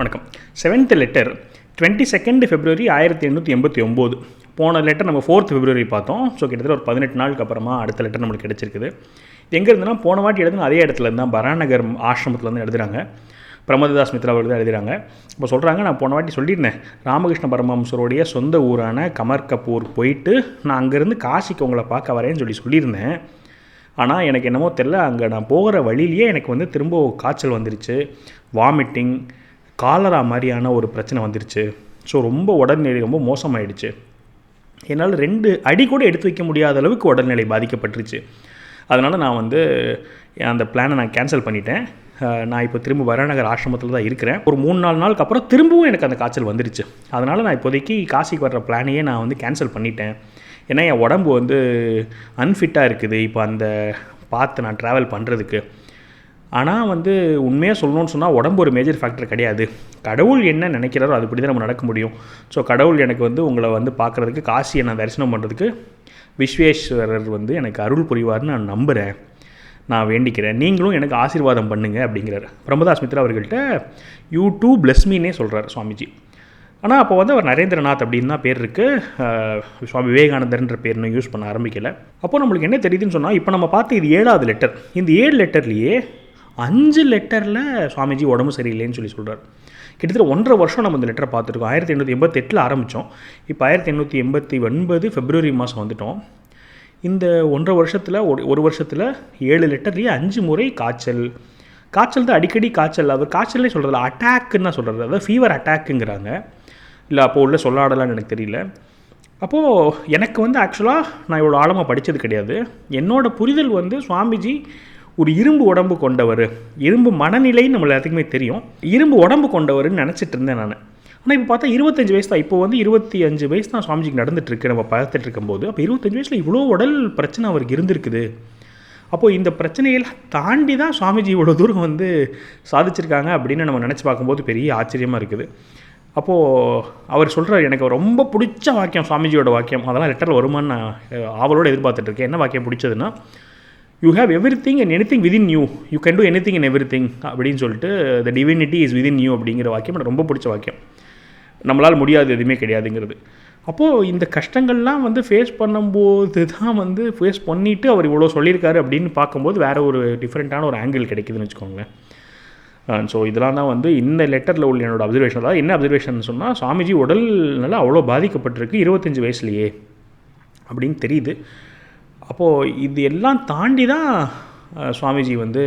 வணக்கம். Seventh letter twenty second February ஆயிரத்தி எண்ணூற்றி எண்பத்தி ஒம்பது. போன லெட்டர் நம்ம ஃபோர்த் ஃபெப்ரவரி பார்த்தோம். ஸோ கிட்டத்தட்ட ஒரு பதினெட்டு நாளுக்கு அப்புறமா அடுத்த லெட்டர் நம்மளுக்கு கிடச்சிருக்குது. இது எங்கே இருந்துன்னா போன வாட்டி எழுதுன அதே இடத்துல இருந்தால் பராநகர் ஆசிரமத்தில் வந்து எழுதுறாங்க. பிரமததாஸ் மித்ரா அவர்கள் தான் எழுதுறாங்க. இப்போ சொல்கிறாங்க நான் போன வாட்டி சொல்லியிருந்தேன். ராமகிருஷ்ண பரமஹம்சருடைய சொந்த ஊரான கமர் கபூர் போயிட்டு நான் அங்கேருந்து காசிக்கு உங்களை பார்க்க வரேன்னு சொல்லி சொல்லியிருந்தேன். ஆனால் எனக்கு என்னமோ தெரில அங்கே நான் போகிற வழியிலேயே எனக்கு வந்து திரும்ப காய்ச்சல் வந்துருச்சு. வாமிட்டிங் காலரா மாதிரியான ஒரு பிரச்சனை வந்துருச்சு. ஸோ ரொம்ப உடல்நிலை ரொம்ப மோசமாயிடுச்சு. என்னால் ரெண்டு அடி கூட எடுத்து வைக்க முடியாத அளவுக்கு உடல்நிலை பாதிக்கப்பட்டுருச்சு. அதனால் நான் வந்து அந்த பிளானை நான் கேன்சல் பண்ணிட்டேன். நான் இப்போ திரும்ப வராநகர் ஆசிரமத்தில் தான் இருக்கிறேன். ஒரு மூணு நாலு நாளுக்கு அப்புறம் திரும்பவும் எனக்கு அந்த காய்ச்சல் வந்துருச்சு. அதனால் நான் இப்போதைக்கு காசிக்கு வர்ற பிளானையே நான் வந்து கேன்சல் பண்ணிட்டேன். ஏன்னா என் உடம்பு வந்து அன்ஃபிட்டாக இருக்குது. இப்போ அந்த பார்த்து நான் ட்ராவல் பண்ணுறதுக்கு ஆனால் வந்து உண்மையாக சொல்லணும்னு சொன்னால் உடம்பு ஒரு மேஜர் ஃபேக்டர் கிடையாது. கடவுள் என்ன நினைக்கிறாரோ அதுபடி தான் நம்ம நடக்க முடியும். ஸோ கடவுள் எனக்கு வந்து உங்களை வந்து பார்க்குறதுக்கு காசியை நான் தரிசனம் பண்ணுறதுக்கு விஸ்வேஸ்வரர் வந்து எனக்கு அருள் புரிவார்னு நான் நம்புகிறேன் நான் வேண்டிக்கிறேன். நீங்களும் எனக்கு ஆசீர்வாதம் பண்ணுங்க அப்படிங்கிறார். பிரம்மதாஸ் மித்ரா அவர்கள்ட்ட யூ டூ பிளஸ்மின்னே சொல்கிறார் சுவாமிஜி. ஆனால் அப்போ வந்து அவர் நரேந்திரநாத் அப்படின்னு தான் பேர் இருக்குது சுவாமி விவேகானந்தர்ன்ற பேர் இன்னும் யூஸ் பண்ண ஆரம்பிக்கலை. அப்போ நம்மளுக்கு என்ன தெரியுதுன்னு சொன்னால் இப்போ நம்ம பார்த்து இது ஏழாவது லெட்டர் இந்த ஏழு லெட்டர்லேயே அஞ்சு லெட்டரில் சுவாமிஜி உடம்பு சரியில்லைன்னு சொல்லி சொல்கிறார் கிட்டத்தட்ட ஒன்றரை வருஷம் நம்ம இந்த லெட்டரை பார்த்துருக்கோம். ஆயிரத்தி எண்ணூற்றி எண்பத்தெட்டில் ஆரம்பித்தோம் இப்போ ஆயிரத்தி எண்ணூற்றி எண்பத்தி ஒன்பது ஃபெப்ரவரி மாதம் வந்துட்டோம். இந்த ஒன்றரை வருஷத்தில் ஒரு ஒரு வருஷத்தில் ஏழு லெட்டர்லேயே அஞ்சு முறை காய்ச்சல். காய்ச்சல் தான் அடிக்கடி காய்ச்சல். அவர் காய்ச்சல்லே சொல்கிறதில்ல அட்டாக்குன்னு தான் சொல்கிறது அதாவது ஃபீவர் அட்டாக்குங்கிறாங்க இல்லை அப்போ உள்ள சொல்லாடலான்னு எனக்கு தெரியல. அப்போது எனக்கு வந்து ஆக்சுவலாக நான் இவ்வளோ ஆழமாக படித்தது கிடையாது. என்னோட புரிதல் வந்து சுவாமிஜி ஒரு இரும்பு உடம்பு கொண்டவர். இரும்பு மனநிலைன்னு நம்ம எல்லாத்துக்குமே தெரியும். இரும்பு உடம்பு கொண்டவர்னு நினச்சிட்டு இருந்தேன் நான். ஆனால் இப்போ பார்த்தா இருபத்தஞ்சு வயசு தான். இப்போ வந்து இருபத்தி அஞ்சு வயசு தான் சுவாமிஜிக்கு நடந்துட்டுருக்கு. நம்ம பார்த்துட்டு இருக்கும்போது. அப்போ இருபத்தஞ்சு வயசில் இவ்வளோ உடல் பிரச்சனை அவருக்கு இருந்திருக்குது. அப்போது இந்த பிரச்சனையெல்லாம் தாண்டி தான் சுவாமிஜி இவ்வளோ தூரம் வந்து சாதிச்சிருக்காங்க அப்படின்னு நம்ம நினச்சி பார்க்கும்போது பெரிய ஆச்சரியமாக இருக்குது. அப்போது அவர் சொல்கிறார் எனக்கு ரொம்ப பிடிச்ச வாக்கியம் சுவாமிஜியோட வாக்கியம். அதெல்லாம் லெட்டரில் வருமான்னு நான் ஆவலோடு எதிர்பார்த்துட்ருக்கேன் என்ன வாக்கியம் பிடிச்சதுன்னா you have everything and anything within you you can do anything and everything அப்படின்னு சொல்லிட்டு the divinity is within you அப்படிங்கிற வாக்கியம் எனக்கு ரொம்ப பிடிச்ச வாக்கியம். நம்மளால் முடியாது எதுவுமே கிடையாதுங்கிறது. அப்போது இந்த கஷ்டங்கள்லாம் வந்து ஃபேஸ் பண்ணும்போது தான் வந்து ஃபேஸ் பண்ணிவிட்டு அவர் இவ்வளோ சொல்லியிருக்காரு அப்படின்னு பார்க்கும்போது வேறு ஒரு டிஃப்ரெண்ட்டான ஒரு ஆங்கிள் கிடைக்குதுன்னு வச்சுக்கோங்களேன். ஸோ இதெல்லாம் தான் வந்து இந்த லெட்டரில் உள்ள என்னோடய அப்சர்வேஷன் அதாவது என்ன அப்சர்வேஷன் சொன்னால் சுவாமிஜி உடல்னால அவ்வளோ பாதிக்கப்பட்டிருக்கு இருபத்தஞ்சி வயசுலையே அப்படின்னு தெரியுது. அப்போது இது எல்லாம் தாண்டி தான் சுவாமிஜி வந்து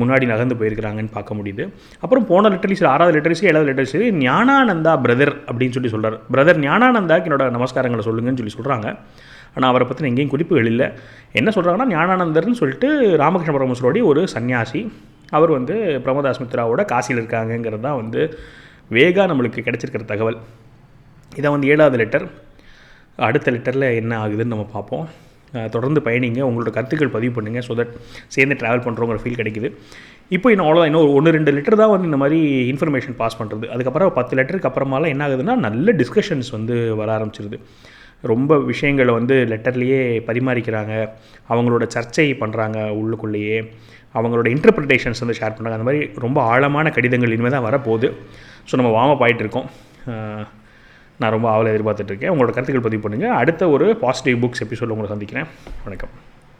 முன்னாடி நகர்ந்து போயிருக்கிறாங்கன்னு பார்க்க முடியுது. அப்புறம் போன லெட்டர்ஸ் ஆறாவது லெட்டர்ஸ் ஏழாவது லெட்டர்ஸ் ஞானானந்தா பிரதர் அப்படின்னு சொல்லி சொல்கிறார் பிரதர் ஞானானந்தாக்கு என்னோட நமஸ்காரங்களை சொல்லுங்கன்னு சொல்லி சொல்கிறாங்க ஆனால் அவரை பற்றின எங்கேயும் குறிப்புகள் இல்லை. என்ன சொல்கிறாங்கன்னா ஞானானந்தர்னு சொல்லிட்டு ராமகிருஷ்ண பரமேஸ்வரோடைய ஒரு சன்னியாசி அவர் வந்து பிரமதாஸ் மித்ராவோட காசியில் இருக்காங்கங்கிறது தான் வந்து வேகா நம்மளுக்கு கிடைச்சிருக்கிற தகவல். இதை வந்து ஏழாவது லெட்டர். அடுத்த லெட்டரில் என்ன ஆகுதுன்னு நம்ம பார்ப்போம். தொடர்ந்து பயணிங்க உங்களோட கருத்துக்கள் பதிவு பண்ணுங்கள் ஸோ தட் சேர்ந்து ட்ராவல் பண்ணுறவங்க ஃபீல் கிடைக்குது. இப்போ இன்னும் அவ்வளோதான் இன்னும் ஒன்று ரெண்டு லிட்டர் தான் வந்து இந்த மாதிரி இன்ஃபர்மேஷன் பாஸ் பண்ணுறது அதுக்கப்புறம் பத்து லெட்டருக்கு அப்புறமாலாம் என்ன ஆகுதுன்னா நல்ல டிஸ்கஷன்ஸ் வந்து வர ஆரம்பிச்சிருது. ரொம்ப விஷயங்களை வந்து லெட்டர்லேயே பரிமாறிக்கிறாங்க. அவங்களோட சர்ச்சை பண்ணுறாங்க உள்ளுக்குள்ளேயே. அவங்களோட இன்டர்பிரிட்டேஷன்ஸ் வந்து ஷேர் பண்ணுறாங்க அந்த மாதிரி ரொம்ப ஆழமான கடிதங்கள் இனிமேல் தான் வரப்போகுது. ஸோ நம்ம வார்ம் ஆகிட்டு இருக்கோம். நான் ரொம்ப ஆவலை எதிர்பார்த்துட்ருக்கேன் உங்களோட கருத்துக்கள் பதிவு பண்ணுங்கள் அடுத்த ஒரு பாசிட்டிவ் புக்ஸ் எபிசோட உங்களை சந்திக்கிறேன். வணக்கம்.